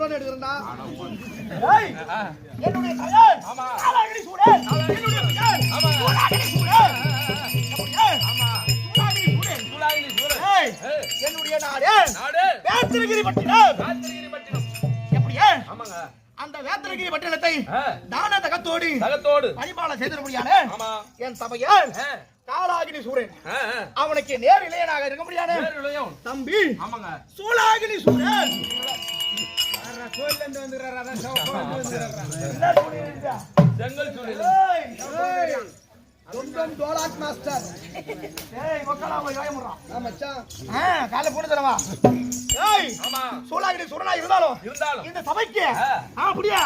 பத்து ரூபா எடுக்கிறேன்டா. ஏய், என்னுடைய என்னுடைய நாடு. நாடு. வேத்திரகிரி பட்டினம் எப்படியே? ஆமாங்க. அந்த வேத்திரகிரி பட்டினத்தை தான தகத்தோடு தகத்தோடு. பரிபால செய்திருப்படியான ஆமா. என் சபையால் காலாகினி சூரன். அவனுக்கு நேர் இளையனாக இருக்க முடியாது தம்பி ஆமாங்க. சூலாகினி சூரன் செங்கல் சூழல் தொண்டம் டோலாக் மாஸ்டர் ஏய் மக்களா போய் வாயமுறான் ஆ மச்சான் ஆ காலை போட்டு தரவா ஏய் ஆமா. சூலாகினி சூரனா இருந்தாலும் இருந்தாலும். இந்த சபைக்கு. ஆ, அப்படியா?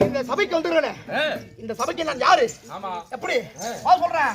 இந்த சபைக்கு வந்துருக்கேன் ஏ, இந்த சபைக்கு நான் யாரு? ஆமா. எப்படி? சொல்றேன்.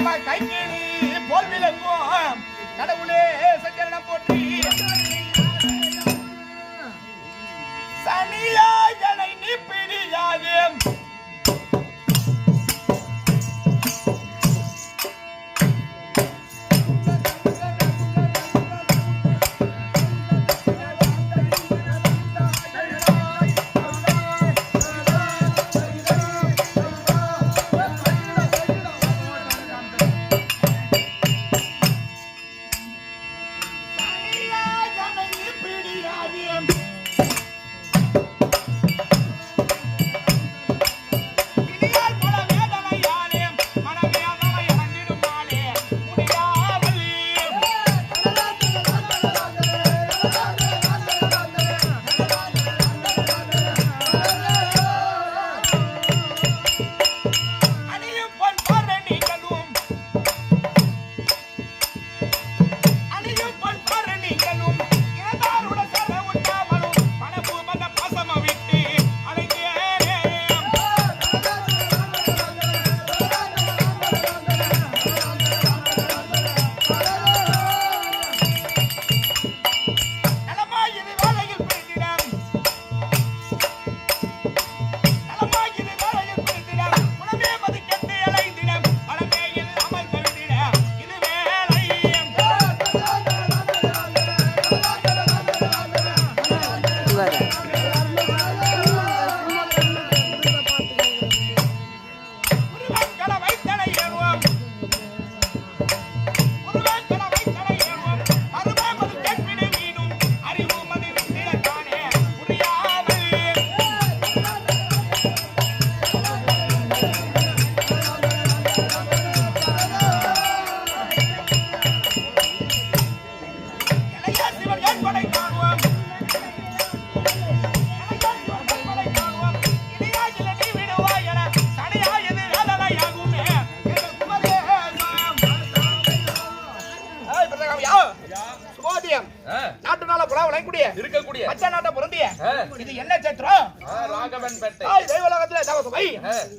அம்மா கைகேணி போல் விளக்கும் கடவுளே சஞ்சரணம் போற்றி. சனியாயனை நீ நீ பிரியாதே.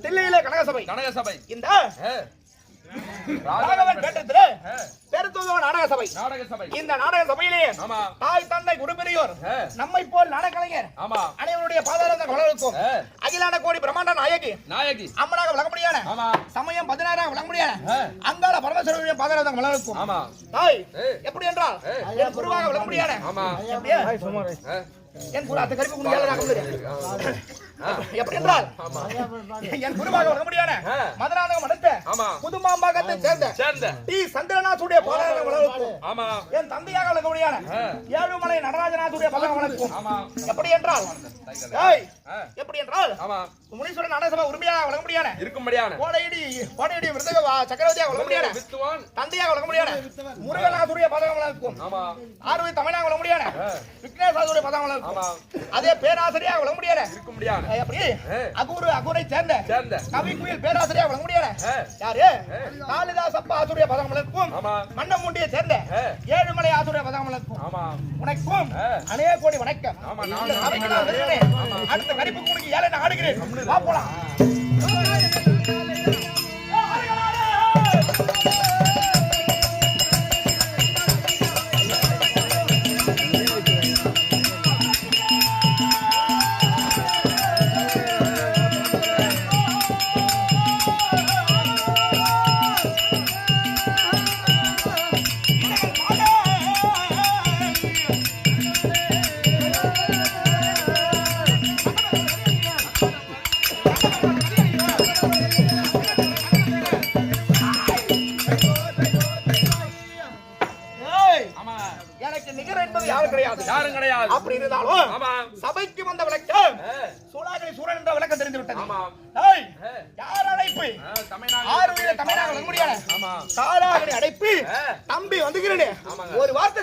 தில்லையிலே கனகசபை கனக சபை. இந்த. ராகவன் பேட்டத்திலே ஆ. பெருத்துவ நாடக சபை. நாடக சபை. இந்த நாடக சபையிலே ஆமா. தாய் தந்தை குடும்பெரியோர் ஆ. நம்மை போல் நாடகலைஞர் ஆமா. அனைவருடைய பாதாரந்த வளர்க்கும். அகிலான கோடி பிரம்மாண்ட நாயகி நாயகி. அம்மனாக விளங்க முடியான ஆமா. சமயம் பதினாறாக விளங்க முடியான ஆ. அங்காள பரமேஸ்வரனுடைய பாதாரந்த வளர்க்கும். ஆமா. தாய். எப்படி என்றால் குருவாக முடியான ஆமா. என் குரு அத்தை கருப்பு முடியாது ஆ. எப்படி என்றால் ஆமா. என் குருவாக ஆ. மதுராந்தகம் அடுத்த ஆமா. புதுமாம்பாக்கத்தை சேர்ந்த சேர்ந்த. டி. சந்திரநாத்துடைய பாதாரந்த வளர்க்கும். ஆமா. என் தந்தையாக விளங்க முடியான ஆ. ஏழுமலை நடராஜநாத்துடைய பதம் வளர்க்கும். ஆமா. எப்படி என்றால். எப்படி என்றால் ஆமா. முனீஸ்வரன் நடனசபா உரிமையாக விளங்க முடியான இருக்கும்படியான. கோடையடி கோடையடி விருதக வா- சக்கரவர்த்தியாக விளங்க முடியான வித்துவான். தந்தையாக விளங்க முடியான முருகநாதுடைய பதம் வளர்க்கும். ஆமா. ஆர்வி தமிழாக விளங்க முடியான ஆ. விக்னேஸ்வரனுடைய பதம் வளர்க்கும். அதே பேராசிரியாக விளங்க முடியான இருக்கும்படியான எப்படி ஆ. அகூரு அகூரை சேர்ந்த சேர்ந்த. கவி குயில் பேராசிரியாக விளங்க முடியான ஆ. யாரு? காளிதாசப்பா வளர்க்கும் ஆமா. மன்னமுண்டியை சேர்ந்த. ஏழுமலை வளர்க்கும் ஆமா. உனக்கும். அநேக கோடி வணக்கம். அடுத்த கரிப்பு கூடிக்கு ஏழை நான் ஆடுகிறேன் வா போலாம்.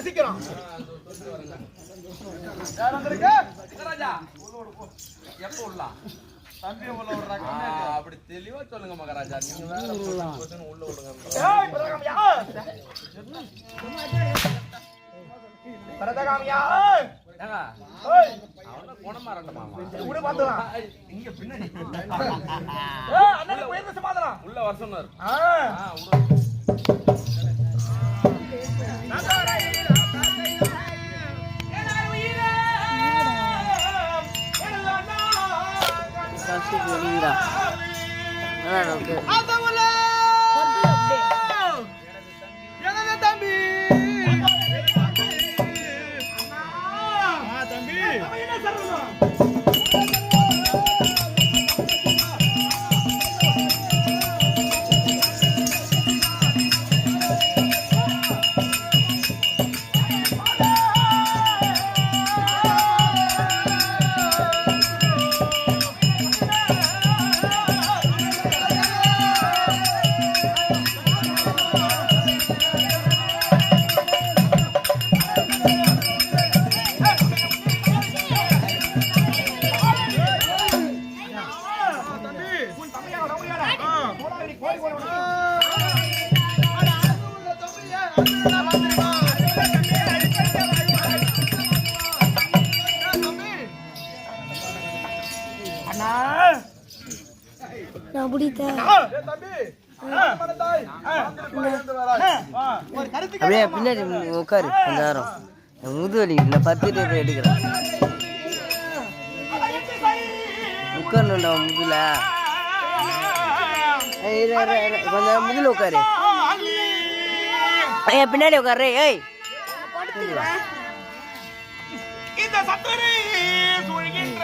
சீக்கிரம் யார் வந்திருக்க? ராஜா எப்ப உள்ளா? தம்பி உள்ள விடுறாங்க அப்படி தெளிவா சொல்லுங்க மகாராஜா. நீங்க வேற உள்ள விடுங்க ஏய் பிரதகாம் யார் சொன்னார் ஆ ஆ, விடு. அப்படியே? பின்னாடி உட்காரு கொஞ்ச நேரம். முதுவலி இல்லை பத்துட்டு போய் எடுக்கிறேன் உட்காரணுண்டா முதுல. கொஞ்ச நேரம் முதுல உட்காரு. ஏய் பின்னாடி உட்காரு ஏய் இந்த சத்துரை சூழ்கின்ற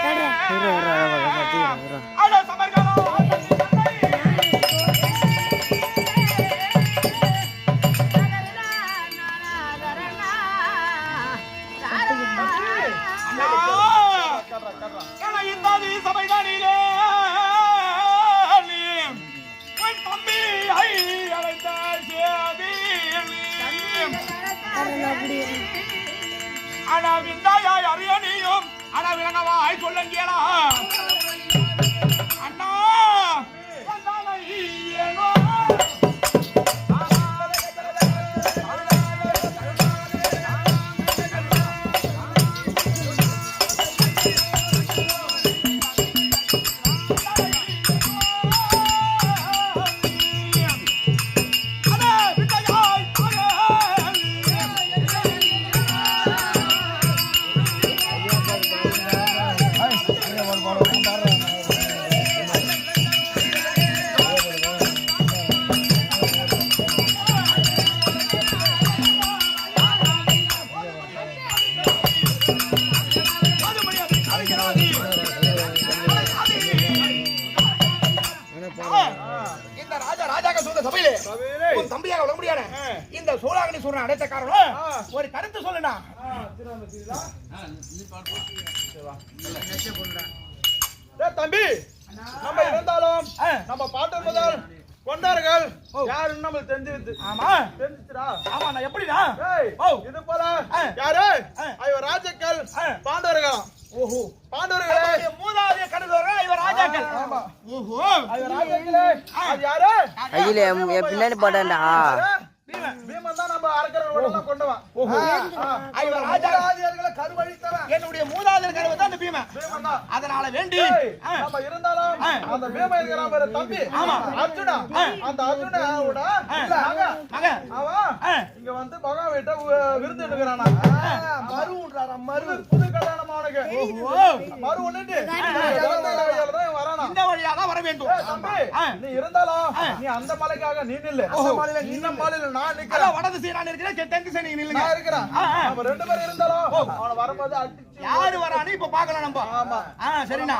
அறியணியும் அட சபையிலே சபையிலே. உன் தம்பியாக விளங்க முடியாத. இந்த சூழாகனி சொல்ற அடைத்த காரணம். ஒரு கருத்து? டேய் தம்பி நம்ம இருந்தாலும். நம்ம பாட்டு முதல் கொண்டார்கள் யாருன்னு நம்மளுக்கு தெரிஞ்சிருது ஆமா தெரிஞ்சிச்சுடா ஆமா நான் எப்படிடா. இது போல. யாரு. ஐயோ ராஜாக்கள் ஆ. பாண்டவர்கள் ஓஹோ பாண்டவர்களே இவர் ராஜாக்கள். ஆமா. ஓஹோ. ஐயோ ராஜாக்களே. அது யாரு? கையில் என் என் பின்னாடி போட்டான்டா. என்னுடைய அதனால வேண்டி. நம்ம இருந்தாலும். அந்த பீமன் இருக்கிறான் பாரு தம்பி. ஆமா. அர்ஜுனா. அந்த அர்ஜுனோட அவன். இங்க வந்து வீட்டை வு- விருந்து எடுக்கிறானா? மருன்றாரா மரு புது கல்யாணம் அவனுக்கு. ஓஹோ. மரு ஒண்ணுட்டு இந்த வழியா தான் வர வேண்டும். நீ இருந்தாலும் நீ அந்த மலைக்காக நீ நில்லு. இந்த மலையில நான் நிக்கிறேன். வடது நான் இருக்கிறேன் தெற்கு நீங்க நில்லுங்க. நான் இருக்கிறேன். நம்ம ரெண்டு பேரும் இருந்தாலும் அவனை வரும்போது அடிச்சு யாரு வரானு இப்ப பாக்கலாம் நம்ம. ஆமா. சரிண்ணா.